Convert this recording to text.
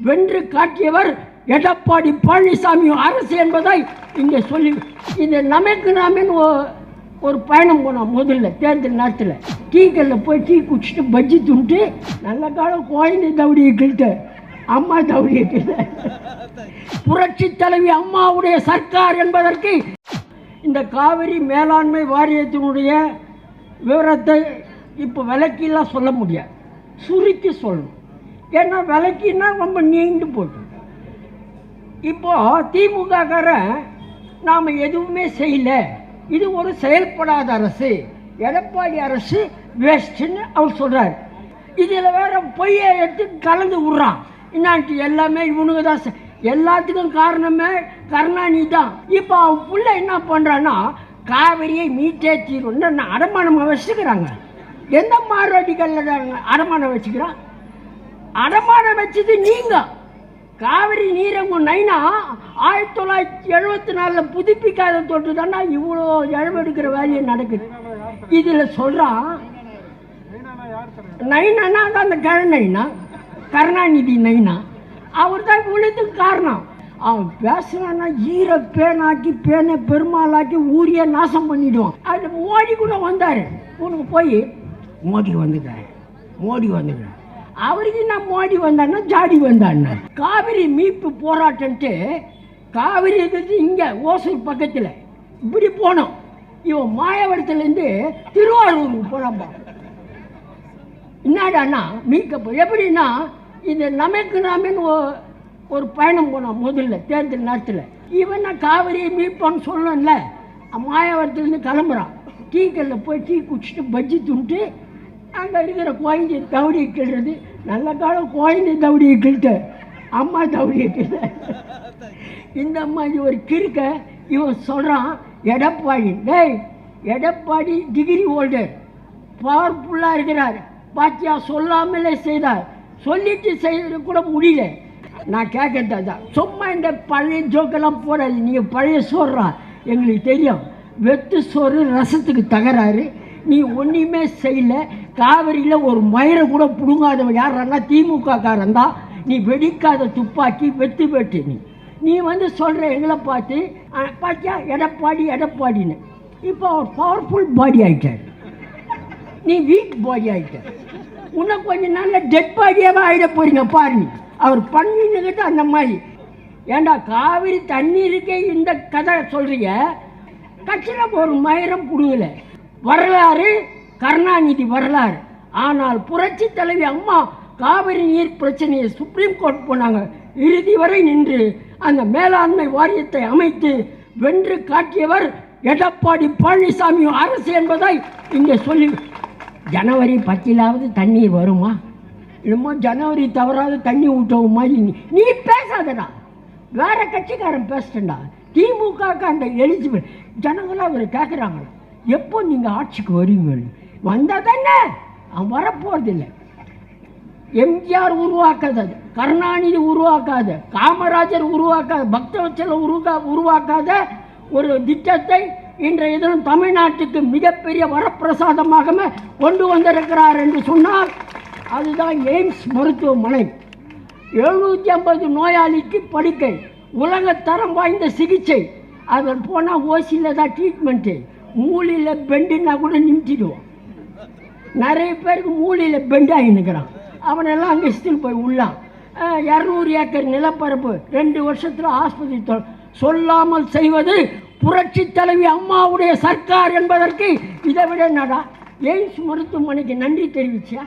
வென்று காட்டியவர் எடப்பாடி பழனிசாமி அரசு என்பதை இங்கே சொல்லி இது நமக்கு நாமேன்னு ஒ- ஒரு பயணம் போனோம் முதல்ல தேர்தல் நேரத்தில். டீ கல்ல போய் டீ குடிச்சிட்டு பஜ்ஜி துண்டு நல்ல காலம் குழந்தை தவடியை கிட்ட அம்மா தவடியை கிட்ட புரட்சி தலைவி அம்மாவுடைய சர்க்கார் என்பதற்கு இந்த காவிரி மேலாண்மை வாரியத்தினுடைய விவரத்தை இப்போ விளக்கிலாம் சொல்ல முடியாது. சுருக்கி சொல்லணும். ஏன்னா விளக்கினா ரொம்ப நீண்டு போட்டு. இப்போ திமுககாரன் நாம் எதுவுமே செய்யலை. இது ஒரு செயல்படாத அரசு. எடப்பாடி அரசு வேஸ்ட்டுன்னு அவர் சொல்கிறார் இதில் வேற பொய்யை எடுத்து கலந்து விட்றான். இன்னாட்டு எல்லாமே இவனுங்க தான் எல்லாத்துக்கும் காரணமே கருணாநிதி தான். இப்போ அவன் பிள்ளை என்ன பண்ணுறான்னா காவிரியை மீட்டே தீரும்னு அடமானமாக வச்சுக்கிறாங்க. எந்த மார்வாடிகளில் அடமானம் வச்சுக்கிறான்? அடமானம் வச்சது நீங்க. காவிரி நீரங்க நைனா ஆயிரத்தி தொள்ளாயிரத்தி எழுபத்தி நாலில் புதுப்பிக்காத தொட்டு தானே இவ்வளோ இழவெடுக்கிற வேலையை நடக்குது. இதில் சொல்கிறான் நைனானா தான் அந்த கிழ நைனா கருணாநிதி நைனா. அவர் தான் இவ்வளோத்துக்கு காரணம். அவன் பேசுவான்னா ஈர பேனாக்கி பேனை பெருமாளாக்கி ஊரிய நாசம் பண்ணிடுவான். அது மோடி கூட வந்தார். உனக்கு போய் மோடி வந்துட்டார். மோடி வந்துட்டார். அவருக்கு நான் மோடி வந்தான்னா ஜாடி வந்தான்னா. காவிரி மீட்பு போராட்டம்ட்டு காவிரி இருக்கிறது இங்கே ஓசூர் பக்கத்தில் இப்படி போனோம். இவன் மாயவரத்துலேருந்து திருவாரூருக்கு போகிறான்பா என்னடான்னா மீட்கப்போ எப்படின்னா இது நமக்கு நாமின்னு ஒ- ஒரு பயணம் போனோம் முதல்ல தேர்தல் நேரத்தில். இவன் நான் காவிரியை மீட்பான்னு சொல்லணும்ல மாயாவரத்துலேருந்து கிளம்புறான். டீ கல்லில் போய் டீ குடிச்சிட்டு பஜ்ஜி துண்டு அங்கே இருக்கிற குழந்தை தவடியை கிள்றது நல்ல காலம் குழந்தை தவடியை கிள்ட்டு அம்மா தவடியை கிள்ள இந்த அம்மா இது ஒரு கிறுக்க. இவன் சொல்கிறான் எடப்பாடி டேய் எடப்பாடி டிகிரி ஹோல்டர் பவர்ஃபுல்லாக இருக்கிறார். பாத்தியா சொல்லாமலே செய்தார். சொல்லிட்டு செய்யறது கூட முடியல. நான் கேட்கறது தான் சும்மா இந்த பழைய ஜோக்கெல்லாம் போடாது நீங்கள் பழைய சோறுறா எங்களுக்கு தெரியும். வெத்து சோறு ரசத்துக்கு தகராறு. நீ ஒன்றுமே செய்யல. காவிரியில் ஒரு மயிரை கூட பிடுங்காதவன் யாருன்னா திமுக தான் நீ வெடிக்காத துப்பாக்கி வெத்து வெட்டு நீ. நீ வந்து சொல்கிற எங்களை பார்த்து பார்த்தியா எடப்பாடி எடப்பாடின்னு. இப்போ அவர் பவர்ஃபுல் பாடி ஆகிட்டார் நீ வீக் பாடி ஆகிட்ட இன்னும் கொஞ்ச நாளில் டெட் பாடியாகவே ஆகிட போறீங்க பாருங்க அவர் பண்ணின்னுக்கிட்டு அந்த மாதிரி. ஏண்டா காவிரி தண்ணீருக்கே இந்த கதை சொல்கிறீங்க கட்சியில் ஒரு மயிரம் புடுங்கல. வரலாறு கருணாநிதி வரலாறு. ஆனால் புரட்சி தலைவி அம்மா காவிரி நீர் பிரச்சனையை சுப்ரீம் கோர்ட் போனாங்க. இறுதி வரை நின்று அந்த மேலாண்மை வாரியத்தை அமைத்து வென்று காட்டியவர் எடப்பாடி பழனிசாமி அரசு என்பதை இங்கே சொல்லி ஜனவரி பத்திலாவது தண்ணீர் வருமா? என்னமோ ஜனவரி தவறாவது தண்ணி ஊட்டவும் மாதிரி நீ பேசாதடா. வேற கட்சிக்காரன் பேசிட்டா திமுக அந்த எலிஜிபிள் ஜனங்களாம் அவர் கேட்குறாங்களா எப்போ நீங்கள் ஆட்சிக்கு வருவீங்கன்னு வந்தால் தானே? அவன் வரப்போறதில்லை. எம்ஜிஆர் உருவாக்காதது கருணாநிதி உருவாக்காத காமராஜர் உருவாக்காத பக்தவச்சல உருவா உருவாக்காத ஒரு திட்டத்தை இன்றைய தினம் தமிழ்நாட்டுக்கு மிகப்பெரிய வரப்பிரசாதமாக கொண்டு வந்திருக்கிறார் என்று சொன்னால் அதுதான் எய்ம்ஸ் மருத்துவமனை. எழுநூற்றி ஐம்பது நோயாளிக்கு படுக்கை உலகத்தரம் வாய்ந்த சிகிச்சை அதில் போனால் ஓசியில் தான் ட்ரீட்மெண்ட்டு மூளையில் பெண்டுன்னா கூட நிமிட்டிடுவான் நிறைய பேருக்கு மூளையில் பெண்ட் நிற்கிறான் அவனெல்லாம் அங்கே ஸ்டில் போய் உள்ளான். இரநூறு ஏக்கர் நிலப்பரப்பு ரெண்டு வருஷத்தில் ஆஸ்பத்திரி தொ- சொல்லாமல் செய்வது புரட்சி தலைவி அம்மாவுடைய சர்க்கார் என்பதற்கு இதை விட என்னடா? எய்ம்ஸ் மருத்துவமனைக்கு நன்றி தெரிவிச்சியா?